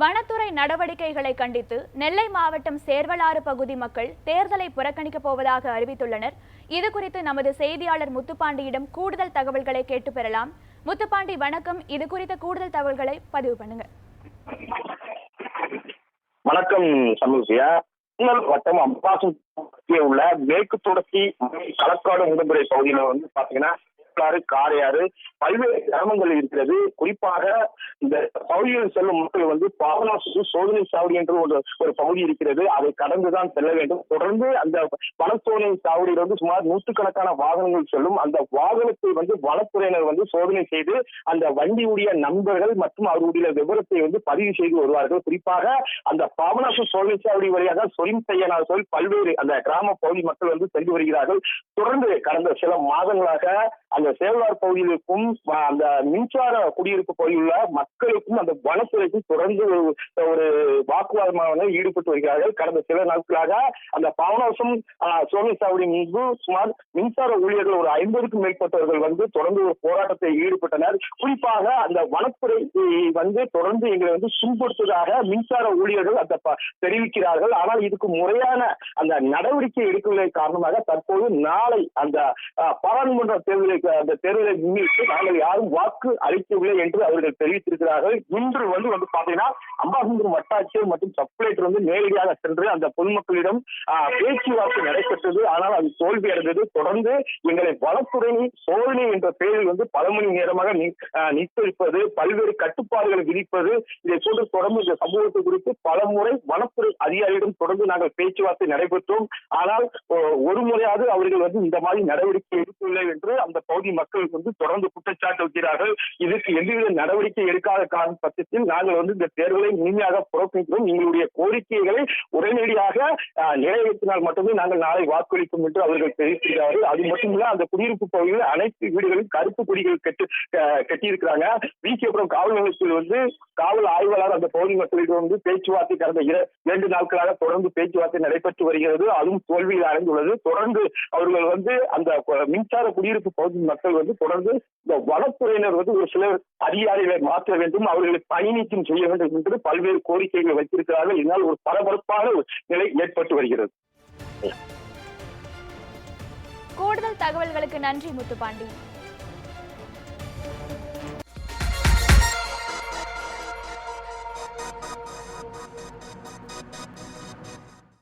வனத்துறை நடவடிக்கைகளை கண்டித்து நெல்லை மாவட்டம் சேர்வலாறு பகுதி மக்கள் தேர்தலை புறக்கணிக்கப் போவதாக அறிவித்துள்ளனர். இது குறித்து நமது செய்தியாளர் முத்துப்பாண்டியிடம் கூடுதல் தகவல்களை கேட்டு பெறலாம். முத்துப்பாண்டி வணக்கம். இது குறித்த கூடுதல் தகவல்களை பதிவு பண்ணுங்க. வணக்கம் சமூசியா வட்டம் அம்பாசம் உள்ள மேற்கு தொடர்ச்சி களக்காடு முகம்புரை பகுதியில வந்து பாத்தீங்கன்னா காரையாறு பல்வேறு கிராமங்கள் இருக்கிறது. குறிப்பாக இந்த பகுதியில் செல்லும் மக்கள் வந்து பாபநாசு சோதனை சாவடி என்று ஒரு ஒரு பகுதி இருக்கிறது. அதை கடந்துதான் செல்ல வேண்டும். தொடர்ந்து அந்த வனசோதனை சாவடியில் வந்து சுமார் நூற்றுக்கணக்கான வாகனங்கள் செல்லும். அந்த வாகனத்தை வந்து வனத்துறையினர் வந்து சோதனை செய்து அந்த வண்டியுடைய நண்பர்கள் மற்றும் அவருடைய விவரத்தை வந்து பதிவு செய்து வருவார்கள். குறிப்பாக அந்த பாபநாசு சோதனை சாவடி வழியாக சொலிம் செய்யனால் சொல் பல்வேறு அந்த கிராம பகுதி மக்கள் வந்து சென்று வருகிறார்கள். தொடர்ந்து கடந்த சில மாதங்களாக அந்த சேவலார் பகுதியிலுக்கும் அந்த மின்சார குடியிருப்பு பகுதியில் உள்ள மக்களுக்கும் அந்த வனத்துறைக்கும் தொடர்ந்து ஒரு- ஒரு வாக்குவாதமாக ஈடுபட்டு வருகிறார்கள். கடந்த சில நாட்களாக அந்த பாவனாசம் சோனி சாவடி முன்பு சுமார் மின்சார ஊழியர்கள் ஒரு ஐம்பதுக்கும் மேற்பட்டவர்கள் வந்து தொடர்ந்து ஒரு போராட்டத்தை ஈடுபட்டனர். குறிப்பாக அந்த வனத்துறை வந்து தொடர்ந்து எங்களை வந்து துன்புறுத்துவதாக மின்சார ஊழியர்கள் அந்த தெரிவிக்கிறார்கள். ஆனால் இதுக்கு முறையான அந்த நடவடிக்கை எடுக்கவில்லை காரணமாக தற்போது நாளை அந்த பாராளுமன்ற தேர்தலை அந்த தேர்தலை முன்னிட்டு நாங்கள் யாரும் வாக்கு அளிக்கவில்லை என்று அவர்கள் தெரிவித்திருக்கிறார்கள். இன்று வந்து வந்து பாத்தீங்கன்னா அம்பாசந்தர் வட்டாட்சியர் மற்றும் சப்ளைட்டர் வந்து நேரடியாக சென்று அந்த பொதுமக்களிடம் பேச்சுவார்த்தை நடைபெற்றது. ஆனால் அது தோல்வி அடைந்தது. தொடர்ந்து எங்களை வனத்துறை சோதனை என்ற பெயரில் வந்து பல மணி நேரமாக நி- பல்வேறு கட்டுப்பாடுகளை விதிப்பது இதை போன்று தொடர்ந்து இந்த சமூகத்தை குறித்து பல முறை வனத்துறை அதிகாரியிடம் தொடர்ந்து நாங்கள் பேச்சுவார்த்தை நடைபெற்றோம். ஆனால் ஒரு முறையாவது அவர்கள் வந்து இந்த மாதிரி நடவடிக்கை எடுக்கவில்லை என்று அந்த பகுதி மக்கள் வந்து தொடர்ந்து குற்றச்சாட்டு வைக்கிறார்கள். இதற்கு எந்தவித நடவடிக்கை எடுக்காத காரண பட்சத்தில் நாங்கள் வந்து இந்த தேர்தலை முழுமையாக புறக்கணிக்கிறோம் எங்களுடைய கோரிக்கைகளை உடனடியாக நிறைவேற்றினால் மட்டுமே நாங்கள் நாளை வாக்களிக்கும் என்று அவர்கள் தெரிவித்திருக்கிறார்கள். அது மட்டுமில்ல அந்த குடியிருப்பு பகுதியில் அனைத்து வீடுகளிலும் கருப்பு கொடிகள் கட்டி க- கட்டியிருக்கிறாங்க. விகேபுரம் காவல் நிலையத்தில் வந்து காவல் ஆய்வாளர் அந்த பகுதி மக்களிடம் வந்து பேச்சுவார்த்தை கடந்த இரண்டு நாட்களாக தொடர்ந்து பேச்சுவார்த்தை நடைபெற்று வருகிறது. அதுவும் தோல்வியில் அடைந்துள்ளது. தொடர்ந்து அவர்கள் வந்து அந்த மின்சார குடியிருப்பு பகுதி மக்கள் வந்து தொடர்ந்து இந்த வனத்துறையினர் வந்து ஒரு சில அதிகாரிகளை மாற்ற வேண்டும் அவர்களை பணி நீக்கம் செய்ய வேண்டும் என்று பல்வேறு கோரிக்கைகளை வைத்திருக்கிறார்கள். இதனால் ஒரு பரபரப்பான ஒரு நிலை ஏற்பட்டு வருகிறது. கூடுதல் தகவல்களுக்கு நன்றி முத்துப்பாண்டி.